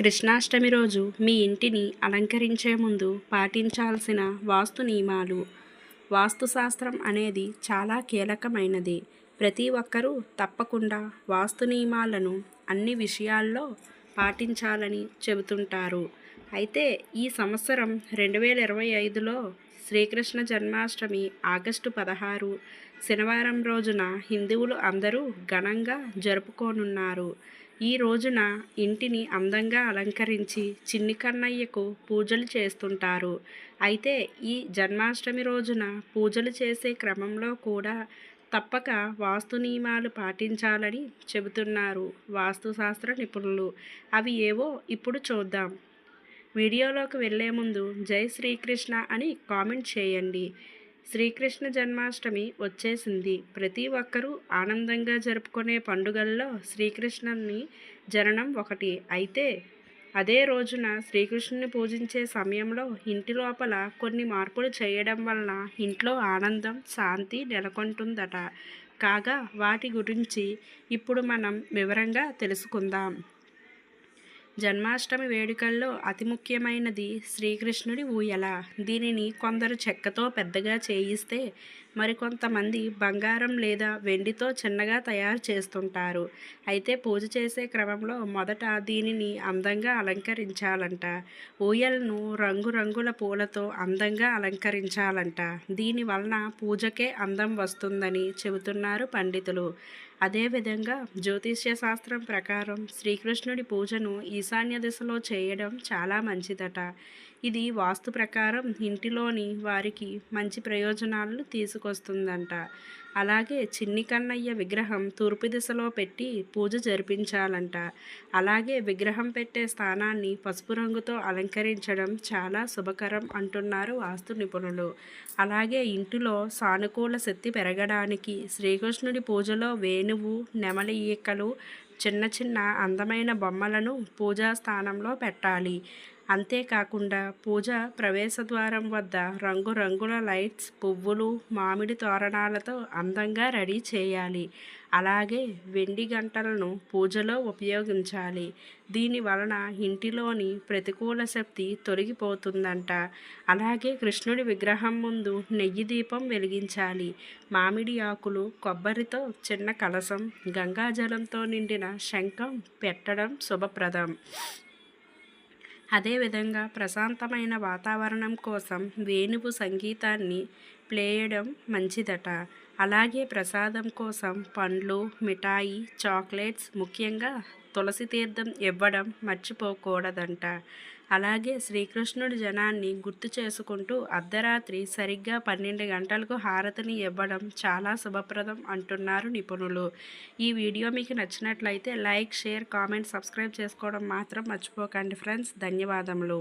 కృష్ణాష్టమి రోజు మీ ఇంటిని అలంకరించే ముందు పాటించాల్సిన వాస్తు నియమాలు. వాస్తుశాస్త్రం అనేది చాలా కీలకమైనది. ప్రతి ఒక్కరూ తప్పకుండా వాస్తు నియమాలను అన్ని విషయాల్లో పాటించాలని చెబుతుంటారు. అయితే ఈ సంవత్సరం రెండు వేల ఇరవై ఐదులో శ్రీకృష్ణ జన్మాష్టమి ఆగస్టు పదహారు శనివారం రోజున హిందువులు అందరూ ఘనంగా జరుపుకోనున్నారు. ఈ రోజున ఇంటిని అందంగా అలంకరించి చిన్ని కన్నయ్యకు పూజలు చేస్తుంటారు. అయితే ఈ జన్మాష్టమి రోజున పూజలు చేసే క్రమంలో కూడా తప్పక వాస్తు నియమాలు పాటించాలని చెబుతున్నారు వాస్తుశాస్త్ర నిపుణులు. అవి ఏవో ఇప్పుడు చూద్దాం. వీడియోలోకి వెళ్ళే ముందు జై శ్రీకృష్ణ అని కామెంట్ చేయండి. శ్రీకృష్ణ జన్మాష్టమి వచ్చేసింది. ప్రతి ఒక్కరూ ఆనందంగా జరుపుకునే పండుగల్లో శ్రీకృష్ణుని జననం ఒకటి. అయితే అదే రోజున శ్రీకృష్ణుని పూజించే సమయంలో ఇంటి లోపల కొన్ని మార్పులు చేయడం వలన ఇంట్లో ఆనందం శాంతి నెలకొంటుందట. కాగా వాటి గురించి ఇప్పుడు మనం వివరంగా తెలుసుకుందాం. జన్మాష్టమి వేడుకల్లో అతి ముఖ్యమైనది శ్రీకృష్ణుడి ఊయల. దీనిని కొందరు చెక్కతో పెద్దగా చేయిస్తే మరికొంతమంది బంగారం లేదా వెండితో చిన్నగా తయారు చేస్తుంటారు. అయితే పూజ చేసే క్రమంలో మొదట దీనిని అందంగా అలంకరించాలంట. ఊయలను రంగురంగుల పూలతో అందంగా అలంకరించాలంట. దీని వలన పూజకే అందం వస్తుందని చెబుతున్నారు పండితులు. అదేవిధంగా జ్యోతిష్య శాస్త్రం ప్రకారం శ్రీకృష్ణుడి పూజను ఈశాన్య దిశలో చేయడం చాలా మంచిదట. ఇది వాస్తు ప్రకారం ఇంటిలోని వారికి మంచి ప్రయోజనాలను తీసుకొస్తుందంట. అలాగే చిన్ని కన్నయ్య విగ్రహం తూర్పు దిశలో పెట్టి పూజ జరిపించాలంట. అలాగే విగ్రహం పెట్టే స్థానాన్ని పసుపు రంగుతో అలంకరించడం చాలా శుభకరం అంటున్నారు వాస్తు నిపుణులు. అలాగే ఇంటిలో సానుకూల శక్తి పెరగడానికి శ్రీకృష్ణుడి పూజలో వేణువు నెమలి ఈకలు చిన్న చిన్న అందమైన బొమ్మలను పూజా స్థానంలో పెట్టాలి. అంతేకాకుండా పూజ ప్రవేశద్వారం వద్ద రంగురంగుల లైట్స్ పువ్వులు మామిడి తోరణాలతో అందంగా రెడీ చేయాలి. అలాగే వెండి గంటలను పూజలో ఉపయోగించాలి. దీని వలన ఇంటిలోని ప్రతికూల శక్తి తొలగిపోతుందంట. అలాగే కృష్ణుడి విగ్రహం ముందు నెయ్యి దీపం వెలిగించాలి. మామిడి ఆకులు కొబ్బరితో చిన్న కలసం గంగాజలంతో నిండిన శంఖం పెట్టడం శుభప్రదం. అదేవిధంగా ప్రశాంతమైన వాతావరణం కోసం వేణువు సంగీతాన్ని ప్లేయడం మంచిదట. అలాగే ప్రసాదం కోసం పండ్లు మిఠాయి చాక్లెట్స్ ముఖ్యంగా తులసి తీర్థం ఇవ్వడం మర్చిపోకూడదంట. అలాగే శ్రీకృష్ణుడి జనాన్ని గుర్తు చేసుకుంటూ అర్ధరాత్రి సరిగ్గా పన్నెండు గంటలకు హారతిని ఇవ్వడం చాలా శుభప్రదం అంటున్నారు నిపుణులు. ఈ వీడియో మీకు నచ్చినట్లయితే లైక్ షేర్ కామెంట్ సబ్స్క్రైబ్ చేసుకోవడం మాత్రం మర్చిపోకండి ఫ్రెండ్స్. ధన్యవాదములు.